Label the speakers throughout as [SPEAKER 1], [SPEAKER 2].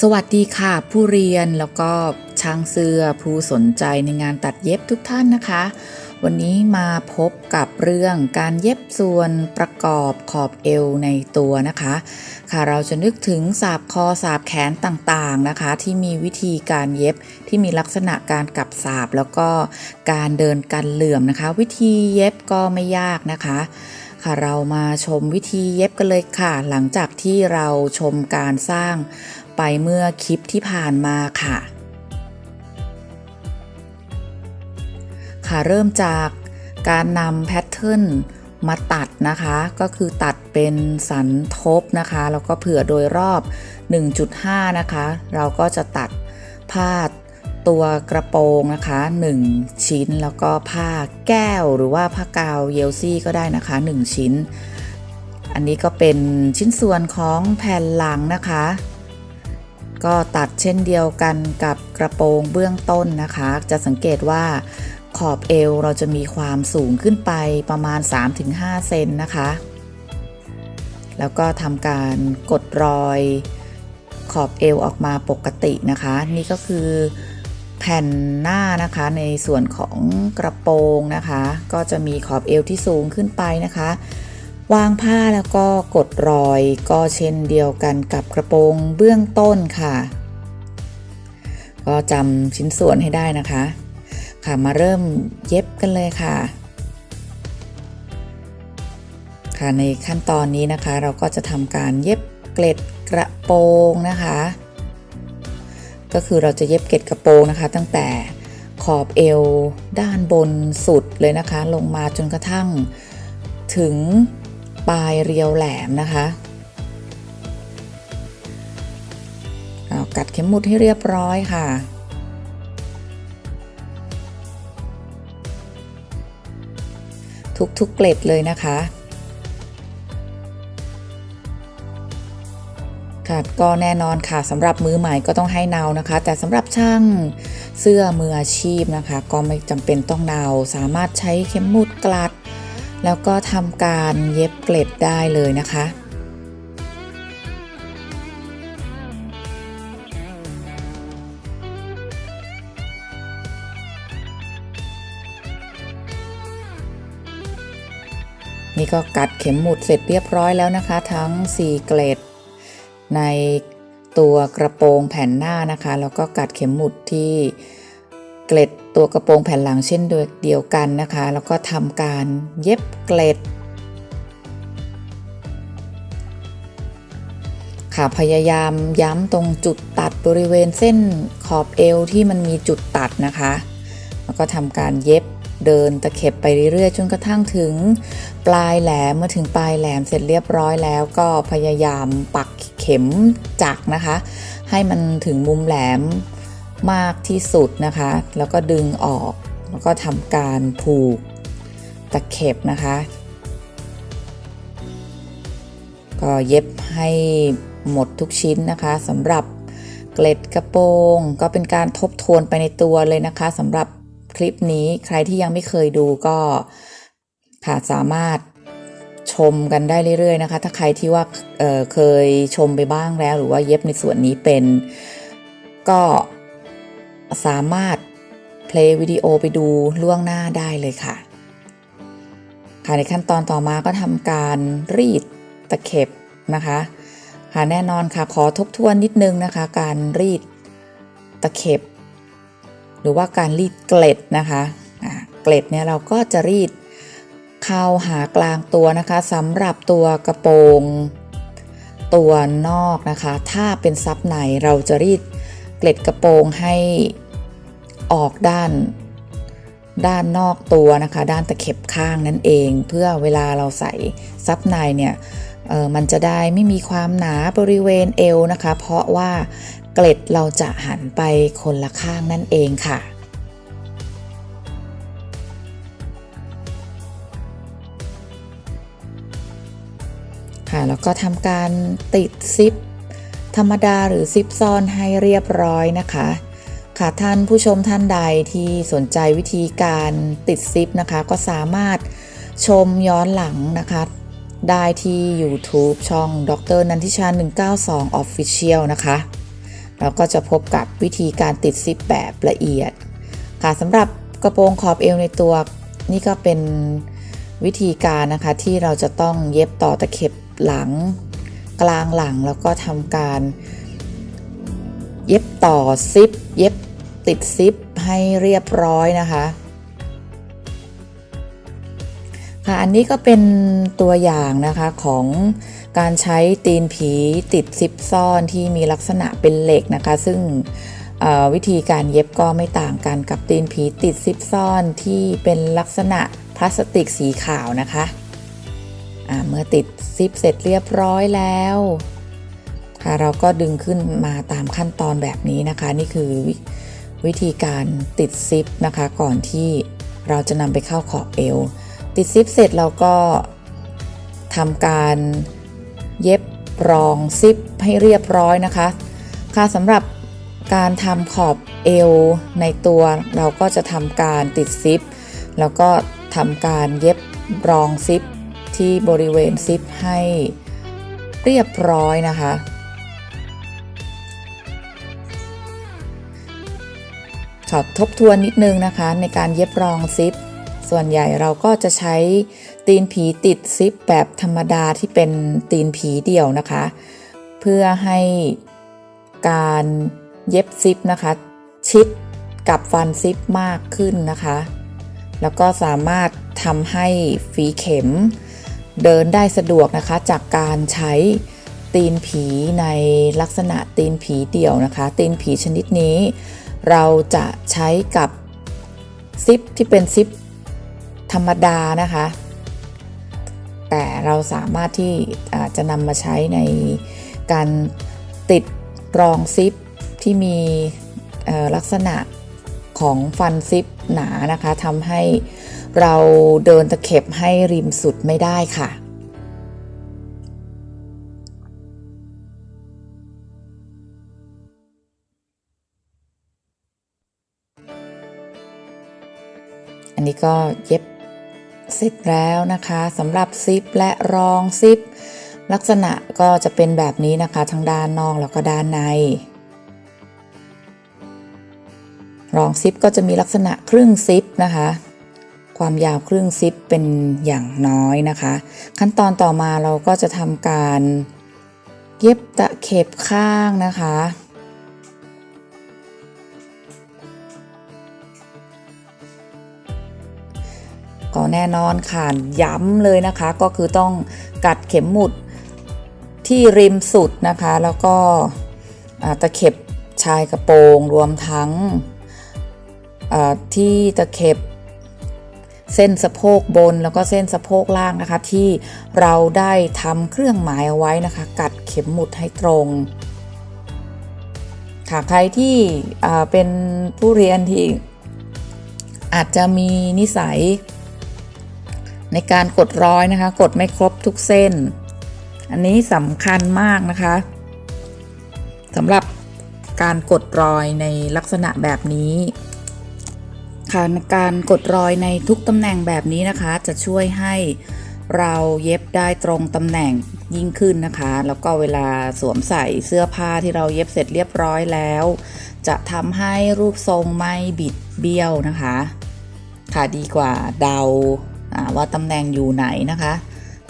[SPEAKER 1] สวัสดีค่ะผู้เรียนแล้วก็ช่างเสื้อผู้สนใจในงานตัดเย็บทุกท่านนะคะ วันนี้มาพบกับเรื่องการเย็บส่วนประกอบขอบเอวในตัวนะคะ ค่ะเราจะนึกถึงสาบคอสาบแขนต่างๆนะคะ ที่มีวิธีการเย็บที่มีลักษณะการกลับสาบแล้วก็การเดินกันเหลื่อมนะคะ วิธีเย็บก็ไม่ยากนะคะ ค่ะเรามาชมวิธีเย็บกันเลยค่ะ หลังจากที่เราชมการสร้างไปเมื่อคลิปที่ผ่านมาค่ะ ค่ะเริ่มจากการนำแพทเทิร์นมาตัดนะคะ ก็คือตัดเป็นสันทบนะคะ แล้วก็เผื่อโดยรอบ 1.5 นะคะ เราก็จะตัดผ้า ตัวกระโปรงนะคะ 1 ชิ้นแล้วก็ผ้าแก้วหรือว่าผ้ากาวเยลซี่ก็ได้นะคะ 1 ชิ้น อันนี้ก็เป็นชิ้นส่วนของแผ่นหลังนะคะ ก็ตัดเช่นเดียวกันกับกระโปรงเบื้องต้นนะคะ จะสังเกตว่าขอบเอวเราจะมีความสูงขึ้นไปประมาณ 3-5 เซนนะคะ แล้วก็ทำการกดรอยขอบเอวออกมาปกตินะคะ นี่ก็คือ แผ่นหน้านะคะในส่วนของกระโปรงนะคะ ก็จะมีขอบเอวที่สูงขึ้นไปนะคะ วางผ้าแล้วก็กดรอยก็เช่นเดียวกันกับกระโปรงเบื้องต้นค่ะ ก็จำชิ้นส่วนให้ได้นะคะ ค่ะมาเริ่มเย็บกันเลยค่ะ ค่ะในขั้นตอนนี้นะคะเราก็จะทำการเย็บเกล็ดกระโปรงนะคะ ก็คือเราจะเย็บเกล็ดกระโปรงนะคะ ตั้งแต่ขอบเอวด้านบนสุดเลยนะคะ ลงมาจนกระทั่งถึงปลายเรียวแหลมนะคะเอากัดเข็มหมุดให้เรียบร้อยค่ะ ทุกๆเกล็ดเลยนะคะ ค่ะก็แน่นอนค่ะสำหรับมือใหม่ก็ต้องให้เนานะคะ แต่สำหรับช่างเสื้อมืออาชีพนะคะ ก็ไม่จำเป็นต้องเนาสามารถใช้เข็มหมุดกลัด แล้วก็ทำการเย็บเกล็ดได้เลยนะคะนี่ก็กัดเข็มหมุดเสร็จเรียบร้อยแล้วนะคะ ทั้ง 4 เกล็ด ในตัวกระโปรงแผ่นหน้านะคะ แล้วก็กัดเข็มหมุดที่เกล็ดตัวกระโปรงแผ่นหลังเช่นเดียวกันนะคะ แล้วก็ทำการเย็บเกล็ดค่ะพยายามย้ำตรงจุดตัดบริเวณเส้นขอบเอวที่มันมีจุดตัดนะคะ แล้วก็ทำการเย็บ เดินตะเข็บไปเรื่อยๆจนกระทั่งถึง ปลายแหลมเมื่อถึงปลายแหลมเสร็จเรียบร้อยแล้วก็พยายามปักเข็มจักนะคะ ให้มันถึงมุมแหลมมากที่สุดนะคะ แล้วก็ดึงออกแล้วก็ทำการผูกตะเข็บนะคะ ก็เย็บให้หมดทุกชิ้นนะคะสำหรับเกล็ดกระโปรงก็เป็นการทบทวนไปในตัวเลยนะคะสำหรับ ลิปนี้ใครที่ยังไม่เคยดูก็ค่ะสามารถชมกันได้เรื่อยๆนะคะ ถ้าใครที่ว่าเเคยชมไปบ้างแล้ว หรือว่าเย็บในส่วนนี้เป็น ก็สามารถเพลย์วิดีโอไปดูล่วงหน้าได้เลยค่ะ ค่ะในขั้นตอนต่อมาก็ทำการรีดตะเข็บนะคะค่ะแน่นอนค่ะขอทบทวนนิดนึงนะคะ การรีดตะเข็บ หรือว่าการรีดเกล็ดนะคะเกล็ดเนี่ยเราก็จะรีดเข้าหากลางตัวนะคะสำหรับตัวกระโปรงตัวนอกนะคะ ถ้าเป็นซับในเราจะรีดเกล็ดกระโปรงให้ออกด้านด้านนอกตัวนะคะ ด้านตะเข็บข้างนั่นเอง เพื่อเวลาเราใส่ซับในเนี่ยออมันจะได้ไม่มีความหนาบริเวณเอวนะคะ เพราะว่า เกล็ดเราจะหันไปคนละข้างนั่นเองค่ะ ค่ะแล้วก็ทำการติดซิป ธรรมดาหรือซิปซ่อนให้เรียบร้อยนะคะค่ะท่านผู้ชมท่านใดที่สนใจวิธีการติดซิปนะคะ ก็สามารถชมย้อนหลังนะคะได้ที่ YouTube ช่องดรนันทิชา 192 Official นะคะ เราก็จะพบกับวิธีการติดซิปแบบละเอียด ค่ะสำหรับกระโปรงขอบเอวในตัวนี่ก็เป็นวิธีการนะคะที่เราจะต้องเย็บต่อตะเข็บหลัง กลางหลังแล้วก็ทำการ เย็บต่อซิป เย็บติดซิปให้เรียบร้อยนะคะค่ะอันนี้ก็เป็นตัวอย่างนะคะของ การใช้ตีนผีติดซิปซ่อนที่มีลักษณะเป็นเหล็กนะคะ ซึ่งวิธีการเย็บก็ไม่ต่างกันกับตีนผีติดซิปซ่อนที่เป็นลักษณะพลาสติกสีขาวนะคะเมื่อติดซิปเสร็จเรียบร้อยแล้วค่ะเราก็ดึงขึ้นมาตามขั้นตอนแบบนี้นะคะ นี่คือววิธีการติดซิปนะคะ ก่อนที่เราจะนำไปเข้าขอบเอว ติดซิปเสร็จเราก็ทำการ เย็บรองซิปให้เรียบร้อยนะคะ ค่ะสำหรับการทำขอบเอวในตัวเราก็จะทำการติดซิป แล้วก็ทำการเย็บรองซิปที่บริเวณซิปให้เรียบร้อยนะคะ ขอทบทวนนิดนึงนะคะ ในการเย็บรองซิป ส่วนใหญ่เราก็จะใช้ ตีนผีติดซิปแบบธรรมดาที่เป็นตีนผีเดี่ยวนะคะ เพื่อให้การเย็บซิปนะคะ ชิดกับฟันซิปมากขึ้นนะคะ แล้วก็สามารถทำให้ฝีเข็มเดินได้สะดวกนะคะ จากการใช้ตีนผีในลักษณะตีนผีเดี่ยวนะคะ ตีนผีชนิดนี้ เราจะใช้กับซิปที่เป็นซิปธรรมดานะคะ แต่เราสามารถที่จะนำมาใช้ในการติดรองซิปที่มีลักษณะของฟันซิปหนานะคะทำให้เราเดินตะเข็บให้ริมสุดไม่ได้ค่ะ อันนี้ก็เย็บ เสร็จแล้วนะคะสำหรับซิปและรองซิป ลักษณะก็จะเป็นแบบนี้นะคะทั้งด้านนอกแล้วก็ด้านใน รองซิปก็จะมีลักษณะครึ่งซิปนะคะความยาวครึ่งซิปเป็นอย่างน้อยนะคะ ขั้นตอนต่อมาเราก็จะทำการเย็บตะเข็บข้างนะคะ ก็แน่นอนค่ะย้ำเลยนะคะ ก็คือต้องกัดเข็มหมุดที่ริมสุดนะคะ แล้วก็ตะเข็บชายกระโปรงรวมทั้งที่ตะเข็บเส้นสะโพกบนแล้วก็เส้นสะโพกล่างนะคะ ที่เราได้ทำเครื่องหมายเอาไว้นะคะ กัดเข็มหมุดให้ตรงค่ะใครที่เป็นผู้เรียนที่อาจจะมีนิสัย ในการกดร้อยนะคะ กดไม่ครบทุกเส้น อันนี้สำคัญมากนะคะสำหรับการกดรอยในลักษณะแบบนี้ค่ะการกดรอยในทุกตำแหน่งแบบนี้นะคะ จะช่วยให้เราเย็บได้ตรงตำแหน่งยิ่งขึ้นนะคะ แล้วก็เวลาสวมใส่เสื้อผ้าที่เราเย็บเสร็จเรียบร้อยแล้ว จะทำให้รูปทรงไม่บิดเบี้ยวนะคะ ค่ะดีกว่าเดา ว่าตำแหน่งอยู่ไหนนะคะ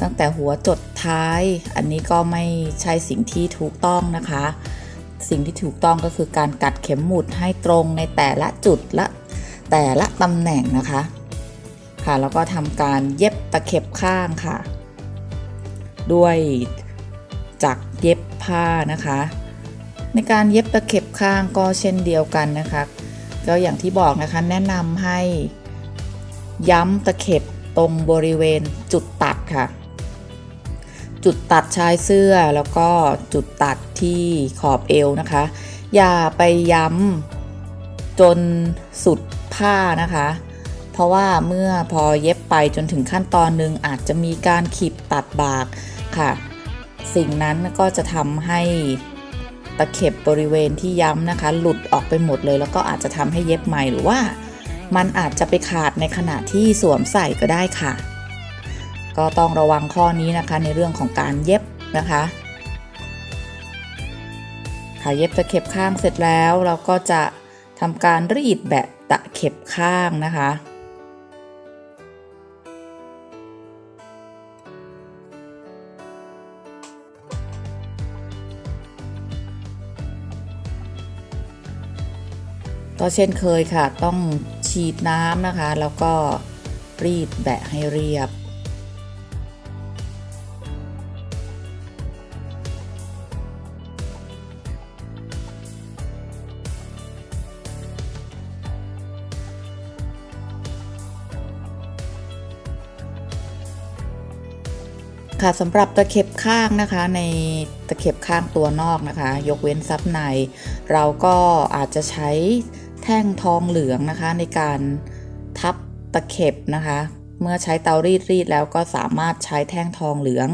[SPEAKER 1] ตั้งแต่หัวจดท้ายอันนี้ก็ไม่ใช่สิ่งที่ถูกต้องนะคะ สิ่งที่ถูกต้องก็คือการกัดเข็มหมุดให้ตรงในแต่ละจุดและแต่ละตำแหน่งนะคะ ค่ะแล้วก็ทำการเย็บตะเข็บข้างค่ะ ด้วยจักรเย็บผ้านะคะ ในการเย็บตะเข็บข้างก็เช่นเดียวกันนะคะก็อย่างที่บอกนะคะแนะนำให้ย้ำตะเข็บ ตรงบริเวณจุดตัดค่ะ จุดตัดชายเสื้อแล้วก็จุดตัดที่ขอบเอวนะคะ อย่าไปย้ำจนสุดผ้านะคะ เพราะว่าเมื่อพอเย็บไปจนถึงขั้นตอนหนึ่งอาจจะมีการขีดตัดบากค่ะ สิ่งนั้นก็จะทำให้ตะเข็บบริเวณที่ย้ำนะคะ หลุดออกไปหมดเลย แล้วก็อาจจะทำให้เย็บใหม่หรือว่า มันอาจจะไปขาดในขณะที่สวมใส่ก็ได้ค่ะ ก็ต้องระวังข้อนี้นะคะในเรื่องของการเย็บนะคะค่ะเย็บตะเข็บข้างเสร็จแล้วเราก็จะทำการรีดแบะตะเข็บข้างนะคะก็เช่นเคยค่ะต้อง ฉีดน้ำนะคะ แล้วก็รีดแบะให้เรียบ ค่ะสำหรับตะเข็บข้างนะคะในตะเข็บข้างตัวนอกนะคะ ยกเว้นซับใน เราก็อาจจะใช้ ท่งทองเหลืองนะคะ ในการทับตะเข็บนะคะ เมื่อใช้เตารีดรีดแล้วก็สามารถใช้แท่งทองเหลือง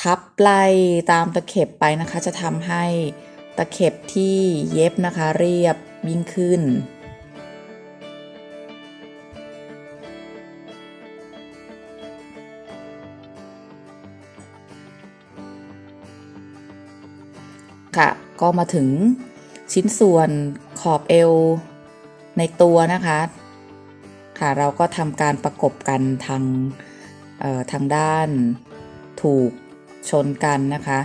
[SPEAKER 1] ทับไล่ตามตะเข็บไปนะคะ จะทำให้ตะเข็บที่เย็บนะคะเรียบยิ่งขึ้นค่ะก็มาถึงชิ้นส่วนขอบเอว ในตัวนะคะ ค่ะเราก็ทำการประกบกันทางทางด้านถูกชนกันนะคะ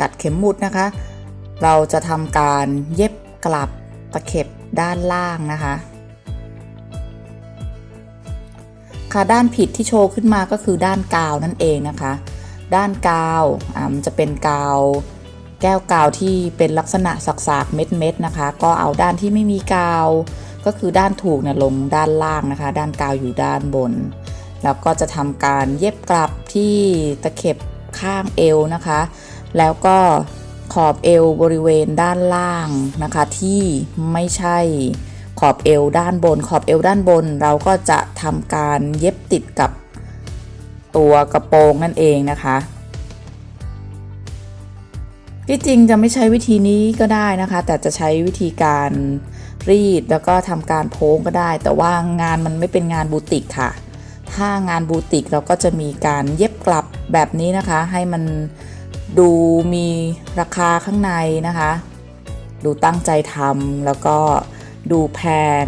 [SPEAKER 1] กัดเข็มหมุดนะคะ เราจะทำการเย็บกลับตะเข็บ ด้านล่างนะคะ ค่ะด้านผิดที่โชว์ขึ้นมาก็คือด้านกาวนั่นเองนะคะ ด้านกาวอ่ามันจะเป็นกาวแก้วกาวที่เป็นลักษณะสักๆเม็ดๆนะคะ ก็เอาด้านที่ไม่มีกาวก็คือด้านถูกเนี่ยลงด้านล่างนะคะ ด้านกาวอยู่ด้านบน แล้วก็จะทำการเย็บกลับที่ตะเข็บข้างเอวนะคะ แล้วก็ ขอบเอวบริเวณด้านล่างนะคะ ที่ไม่ใช่ขอบเอวด้านบน ขอบเอวด้านบน เราก็จะทำการเย็บติดกับตัวกระโปรงนั่นเองนะคะที่จริงจะไม่ใช้วิธีนี้ก็ได้นะคะ แต่จะใช้วิธีการรีดแล้วก็ทำการโพ้งก็ได้ แต่ว่างานมันไม่เป็นงานบูติกค่ะ ถ้างานบูติกเราก็จะมีการเย็บกลับแบบนี้นะคะ ให้มัน ดูมีราคาข้างในนะคะ ดูตั้งใจทำแล้วก็ดูแพง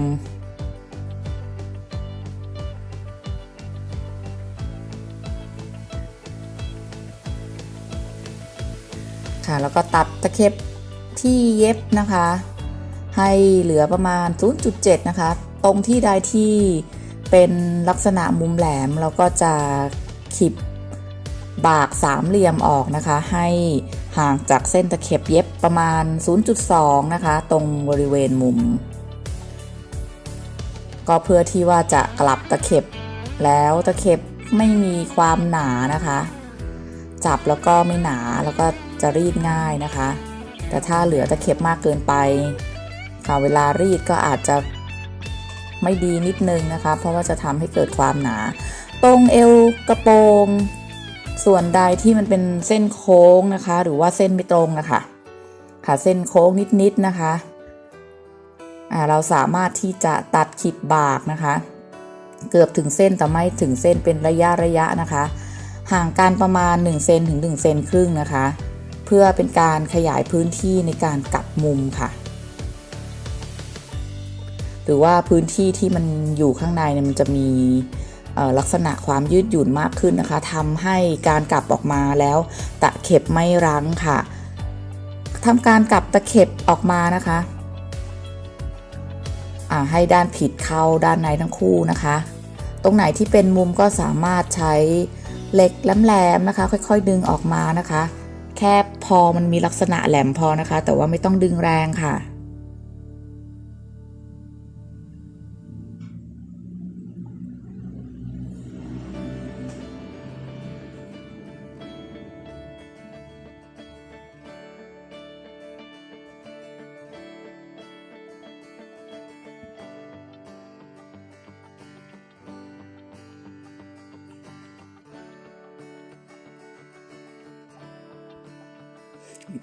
[SPEAKER 1] ค่ะแล้วก็ตัดตะเข็บที่เย็บนะคะ ให้เหลือประมาณ 0.7 นะคะ ตรงที่ใดที่เป็นลักษณะมุมแหลมเราก็จะขีบ บากสามเหลี่ยมออกนะคะ ให้ห่างจากเส้นตะเข็บเย็บประมาณ 0.2 นะคะ ตรงบริเวณมุม ก็เพื่อที่ว่าจะกลับตะเข็บ แล้วตะเข็บไม่มีความหนานะคะ จับแล้วก็ไม่หนาแล้วก็จะรีดง่ายนะคะ แต่ถ้าเหลือตะเข็บมากเกินไปค่ะเวลารีดก็อาจจะไม่ดีนิดนึงนะคะ เพราะว่าจะทำให้เกิดความหนา ตรงเอวกระโปรง ส่วนใดที่มันเป็นเส้นโค้งนะคะ หรือว่าเส้นไม่ตรงนะคะค่ะเส้นโค้งนิดๆนะคะอ่าเราสามารถที่จะตัดขีดบากนะคะ เกือบถึงเส้นแต่ไม่ถึงเส้นเป็นระยะระยะนะคะ ห่างกันประมาณ1เซนถึง1เซนครึ่งนะคะ เพื่อเป็นการขยายพื้นที่ในการกลับมุมค่ะ หรือว่าพื้นที่ที่มันอยู่ข้างในเนี่ยมันจะมี ลักษณะความยืดหยุ่นมากขึ้นนะคะทำให้การกลับออกมาแล้ว ตะเข็บไม่รั้งค่ะทำการกลับตะเข็บออกมานะคะให้ด้านผิดเข้าด้านในทั้งคู่นะคะ ตรงไหนที่เป็นมุมก็สามารถใช้เหล็กแหลมๆนะคะ ค่อยๆดึงออกมานะคะ แค่พอมันมีลักษณะแหลมพอนะคะ แต่ว่าไม่ต้องดึงแรงค่ะ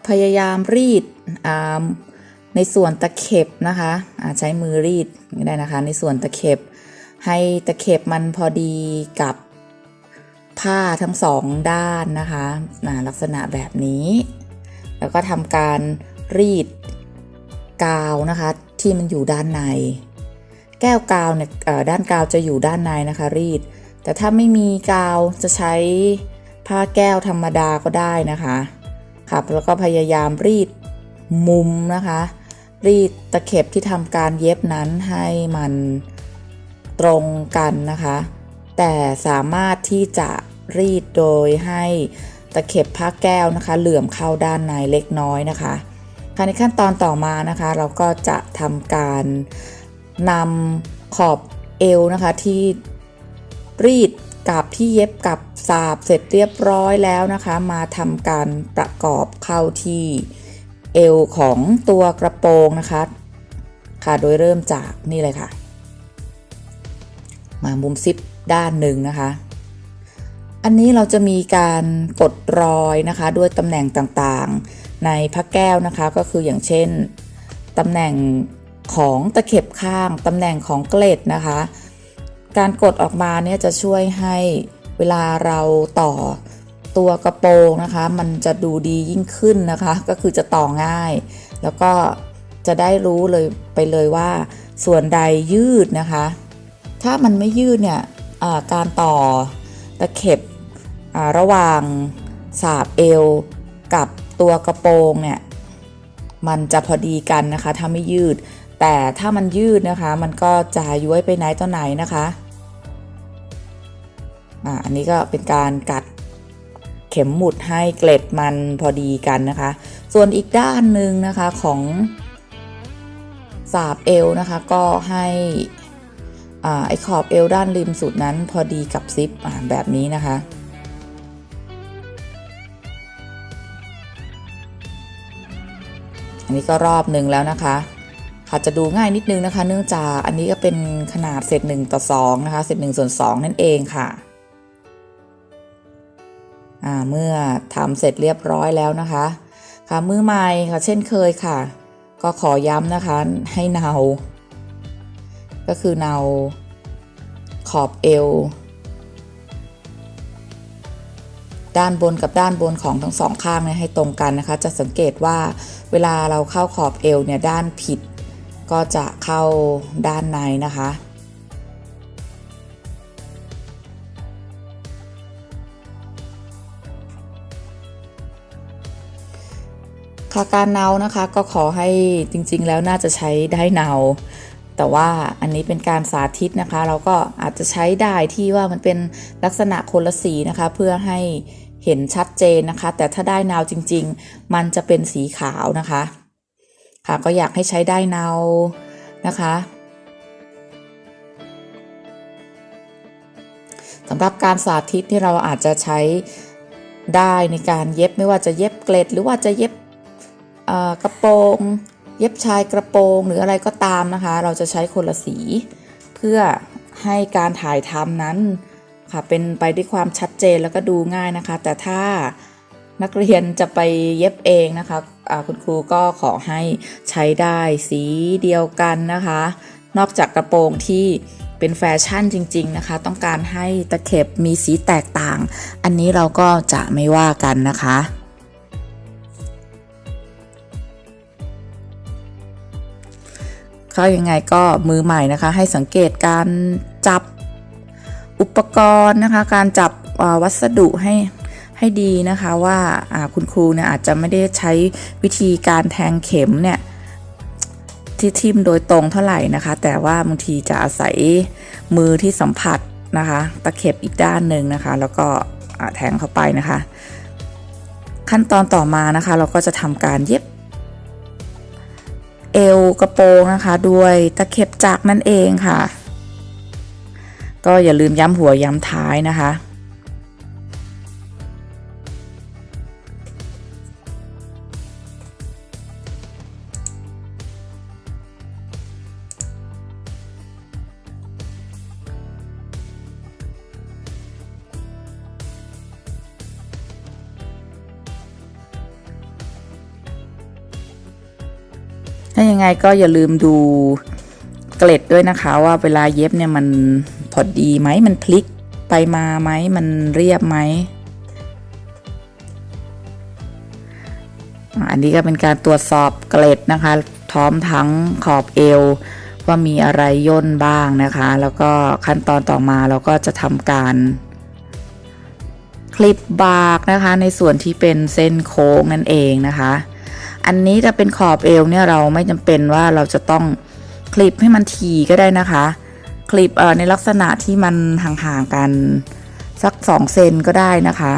[SPEAKER 1] พยายามรีดในส่วนตะเข็บนะคะใช้มือรีดก็ได้นะคะ ในส่วนตะเข็บ ให้ตะเข็บมันพอดีกับผ้าทั้งสองด้านนะคะลักษณะแบบนี้ แล้วก็ทำการรีดกาวนะคะที่มันอยู่ด้านใน แก้วกาวเนี่ยด้านกาวจะอยู่ด้านในนะคะ รีด แต่ถ้าไม่มีกาวจะใช้ผ้าแก้วธรรมดาก็ได้นะคะ ครับแล้วก็พยายามรีดมุมนะคะ รีดตะเข็บที่ทำการเย็บนั้นให้มันตรงกันนะคะ แต่สามารถที่จะรีดโดยให้ตะเข็บผ้าแก้วนะคะ เหลื่อมเข้าด้านในเล็กน้อยนะคะค่ะในขั้นตอนต่อมานะคะ เราก็จะทำการนำขอบเอวนะคะที่รีด กับที่เย็บกับสาบเสร็จเรียบร้อยแล้วนะคะ มาทำการประกอบเข้าที่เอวของตัวกระโปรงนะคะ ค่ะโดยเริ่มจากนี่เลยค่ะ มามุมซิปด้านหนึ่งนะคะ อันนี้เราจะมีการกดรอยนะคะด้วยตำแหน่งต่างๆ ในพระแก้วนะคะก็คืออย่างเช่นตำแหน่งของตะเข็บข้างตำแหน่งของเกล็ดนะคะ การกดออกมาเนี่ยจะช่วยให้เวลาเราต่อตัวกระโปรงนะคะ มันจะดูดียิ่งขึ้นนะคะ ก็คือจะต่อง่าย แล้วก็จะได้รู้เลยไปเลยว่าส่วนใดยืดนะคะ ถ้ามันไม่ยืดเนี่ยการต่อตะเข็บระหว่างสาบเอวกับตัวกระโปรงเนี่ยมันจะพอดีกันนะคะ ถ้าไม่ยืด แต่ถ้ามันยืดนะคะ มันก็จะย้วยไปไหนต่อไหนนะคะอ่าอันนี้ก็เป็นการกัดเข็มหมุดให้เกล็ดมันพอดีกันนะคะ ส่วนอีกด้านหนึ่งนะคะของสาบเอวนะคะ ก็ให้อ่าไอขอบเอวด้านริมสุดนั้นพอดีกับซิปอ่าแบบนี้นะคะอันนี้ก็รอบหนึ่งแล้วนะคะ ค่ะจะดูง่ายนิดนึงนะคะ เนื่องจากอันนี้ก็เป็นขนาดเศษ1ต่อ2นะคะเศษ1ส่วน2นั่นเองค่ะเมื่อทำเสร็จเรียบร้อยแล้วนะคะ ค่ะมือใหม่ค่ะเช่นเคยค่ะ ก็ขอย้ำนะคะให้เนา ก็คือเนาขอบเอว ด้านบนกับด้านบนของทั้งสองข้างเนี่ยให้ตรงกันนะคะ จะสังเกตว่าเวลาเราเข้าขอบเอวเนี่ยด้านผิด ก็จะเข้าด้านในนะคะ ค่ะการเนานะคะก็ขอให้จริงๆแล้วน่าจะใช้ได้เนาแต่ว่าอันนี้เป็นการสาธิตนะคะ เราก็อาจจะใช้ได้ที่ว่ามันเป็นลักษณะคนละสีนะคะ เพื่อให้เห็นชัดเจนนะคะ แต่ถ้าได้เนาจริง ๆ มันจะเป็นสีขาวนะคะ ค่ะก็อยากให้ใช้ได้เนานะคะสำหรับการสาธิตที่เราอาจจะใช้ได้ในการเย็บไม่ว่าจะเย็บเกล็ด หรือว่าจะเย็บกระโปรง เย็บชายกระโปรงหรืออะไรก็ตามนะคะ เราจะใช้คนละสี เพื่อให้การถ่ายทำนั้นค่ะเป็นไปด้วยความชัดเจนแล้วก็ดูง่ายนะคะ แต่ถ้า นักเรียนจะไปเย็บเองนะคะคุณครูก็ขอให้ใช้ได้สีเดียวกันนะคะ นอกจากกระโปรงที่เป็นแฟชั่นจริง ๆนะคะ ต้องการให้ตะเข็บมีสีแตกต่าง อันนี้เราก็จะไม่ว่ากันนะคะก็ยังไงก็มือใหม่นะคะ ให้สังเกตการจับอุปกรณ์นะคะ การจับวัสดุให้ ให้ดีนะคะว่าคุณครูเนี่ยอาจจะไม่ได้ใช้วิธีการแทงเข็มเนี่ยที่ทิ่มโดยตรงเท่าไหร่นะคะ แต่ว่าบางทีจะอาศัยมือที่สัมผัสนะคะ ตะเข็บอีกด้านหนึ่งนะคะ แล้วก็แทงเข้าไปนะคะ ขั้นตอนต่อมานะคะ เราก็จะทำการเย็บเอวกระโปรงนะคะด้วยตะเข็บจักนั่นเองค่ะ ก็อย่าลืมย้ำหัวย้ำท้ายนะคะ ยังไงก็อย่าลืมดูเกล็ดด้วยนะคะว่าเวลาเย็บเนี่ยมันพอดีไหมมันพลิกไปมาไหมมันเรียบไหมอันนี้ก็เป็นการตรวจสอบเกล็ดนะคะพร้อมทั้งขอบเอว ว่ามีอะไรย่นบ้างนะคะ แล้วก็ขั้นตอนต่อมาเราก็จะทำการ คลิปบากนะคะในส่วนที่เป็นเส้นโค้งนั่นเองนะคะ อันนี้จะเป็นขอบเอวเนี่ยเราไม่จำเป็นว่าเราจะต้องคลิปให้มันทีก็ได้นะคะ คลิปเอ่อในลักษณะที่มันห่างๆกันสัก2เซนก็ได้นะคะ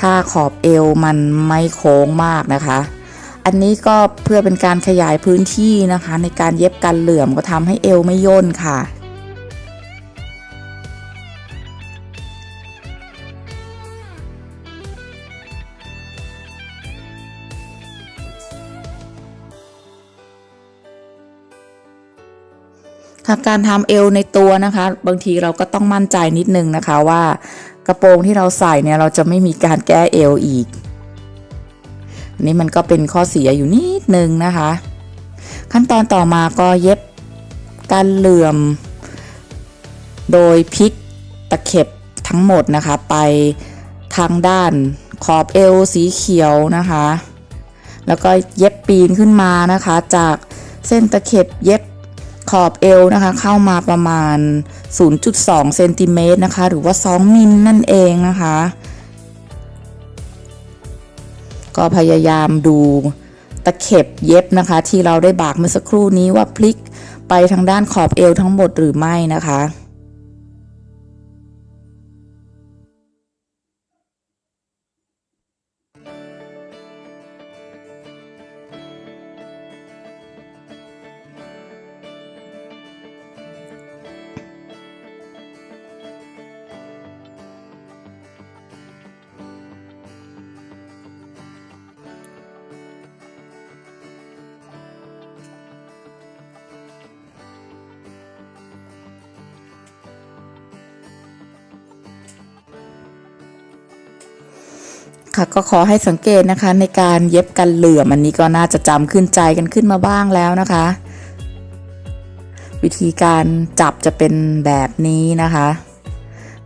[SPEAKER 1] ถ้าขอบเอวมันไม่โค้งมากนะคะ อันนี้ก็เพื่อเป็นการขยายพื้นที่นะคะ ในการเย็บกันเหลื่อมก็ทำให้เอวไม่ย่นค่ะ การทำเอวในตัวนะคะ บางทีเราก็ต้องมั่นใจนิดนึงนะคะว่ากระโปรงที่เราใส่เนี่ยเราจะไม่มีการแก้เอวอีกอันนี่มันก็เป็นข้อเสียอยู่นิดนึงนะคะ ขั้นตอนต่อมาก็เย็บการเหลื่อม โดยพลิกตะเข็บทั้งหมดนะคะ ไปทางด้านขอบเอวสีเขียวนะคะ แล้วก็เย็บปีนขึ้นมานะคะ จากเส้นตะเข็บเย็บ ขอบเอวนะคะ เข้ามาประมาณ 0.2เซนติเมตรนะคะ หรือว่า 2 มิลนั่นเองนะคะ ก็พยายามดูตะเข็บเย็บนะคะ ที่เราได้บากเมื่อสักครู่นี้ว่าพลิกไปทางด้านขอบเอวทั้งหมดหรือไม่นะคะ ก็ขอให้สังเกตนะคะ ในการเย็บกันเหลื่อมอันนี้ก็น่าจะจำขึ้นใจกันขึ้นมาบ้างแล้วนะคะ วิธีการจับจะเป็นแบบนี้นะคะ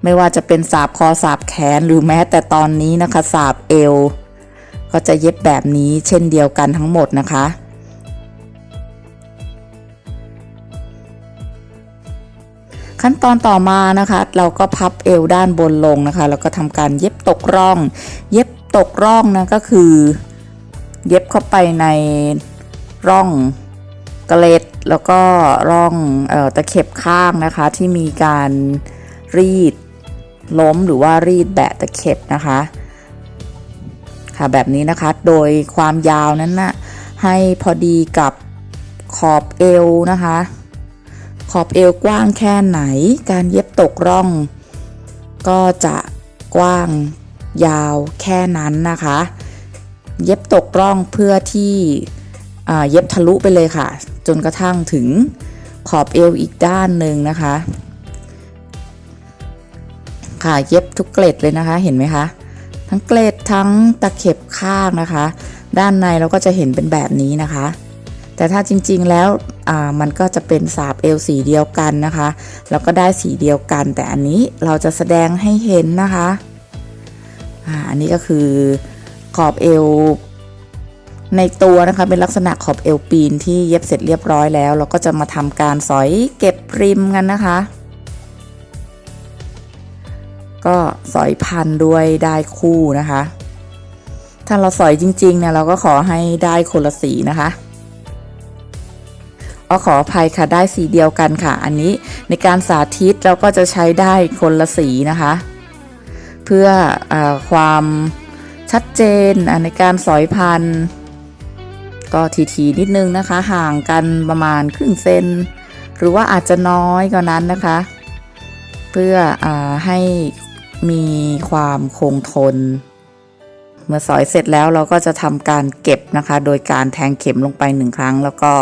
[SPEAKER 1] ไม่ว่าจะเป็นสาบคอสาบแขนหรือแม้แต่ตอนนี้นะคะสาบเอว ก็จะเย็บแบบนี้เช่นเดียวกันทั้งหมดนะคะขั้นตอนต่อมานะคะ เราก็พับเอวด้านบนลงนะคะ แล้วก็ทำการเย็บตกร่อง เย็บ ตกร่องนะก็คือ เย็บเข้าไปในร่องกระเล็ดแล้วก็ร่องออตะเข็บข้างนะคะที่มีการรีดล้มหรือว่ารีดแบะตะเข็บนะคะ ค่ะแบบนี้นะคะโดยความยาวนั้นนะ่ะให้พอดีกับขอบเอวนะคะ ขอบเอวกว้างแค่ไหน การเย็บตกร่อง ก็จะกว้าง ยาวแค่นั้นนะคะ เย็บตกร่องเพื่อที่เย็บทะลุไปเลยค่ะ จนกระทั่งถึงขอบเอวอีกด้านหนึ่งนะคะ ค่ะเย็บทุกเกล็ดเลยนะคะเห็นไหมคะทั้งเกล็ดทั้งตะเข็บข้างนะคะ ด้านในเราก็จะเห็นเป็นแบบนี้นะคะ แต่ถ้าจริงๆแล้วมันก็จะเป็นสาบเอวสีเดียวกันนะคะ แล้วก็ได้สีเดียวกัน แต่อันนี้เราจะแสดงให้เห็นนะคะ อ่าอันนี้ก็คือขอบเอวในตัวนะคะเป็นลักษณะขอบเอวปีนที่เย็บเสร็จเรียบร้อยแล้ว เราก็จะมาทำการสอยเก็บริมกันนะคะ ก็สอยพันด้วยได้คู่นะคะ ถ้าเราสอยจริงๆเนี่ยเราก็ขอให้ได้คนละสีนะคะอ๋อขออภัยค่ะได้สีเดียวกันค่ะ อันนี้ในการสาธิตเราก็จะใช้ได้คนละสีนะคะ เพื่ออความชัดเจนในการสอยพันธุ์ ก็ทีๆนิดนึงนะคะ ห่างกันประมาณครึ่งเซนหรือว่าอาจจะน้อยกว่านั้นนะคะ เพื่ออให้มีความคงทน เมื่อสอยเสร็จแล้วเราก็จะทำการเก็บนะคะ โดยการแทงเข็มลงไปหนึ่งครั้ง แล้วก็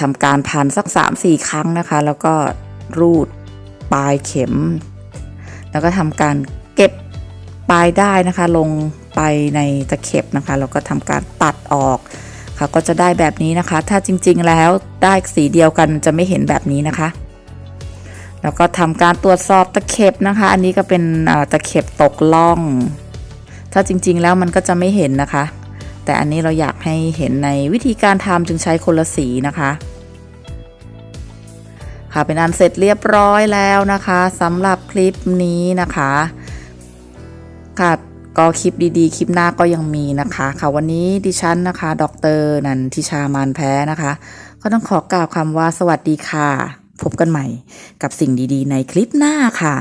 [SPEAKER 1] ทำการพันสัก3-4 ครั้งนะคะ แล้วก็รูดปลายเข็ม แล้วก็ทำการเก็บปลายได้นะคะ ลงไปในตะเข็บนะคะแล้วก็ทำการตัดออกค่ะก็จะได้แบบนี้นะคะ ถ้าจริง ๆ แล้วได้สีเดียวกันจะไม่เห็นแบบนี้นะคะ แล้วก็ทำการตรวจสอบตะเข็บนะคะ อันนี้ก็เป็นตะเข็บตกล่อง ถ้าจริง ๆ แล้วมันก็จะไม่เห็นนะคะ แต่อันนี้เราอยากให้เห็นในวิธีการทำจึงใช้คนละสีนะคะ ค่ะเป็นอันเสร็จเรียบร้อยแล้วนะคะสำหรับคลิปนี้นะคะค่ะก็คลิปดีๆ คลิปหน้าก็ยังมีนะคะค่ะวันนี้ดิฉันนะคะ ดรนันทิชามานแพ้นะคะ ก็ต้องขอกล่าวคำว่าสวัสดีค่ะ พบกันใหม่กับสิ่งดีๆ ในคลิปหน้าค่ะ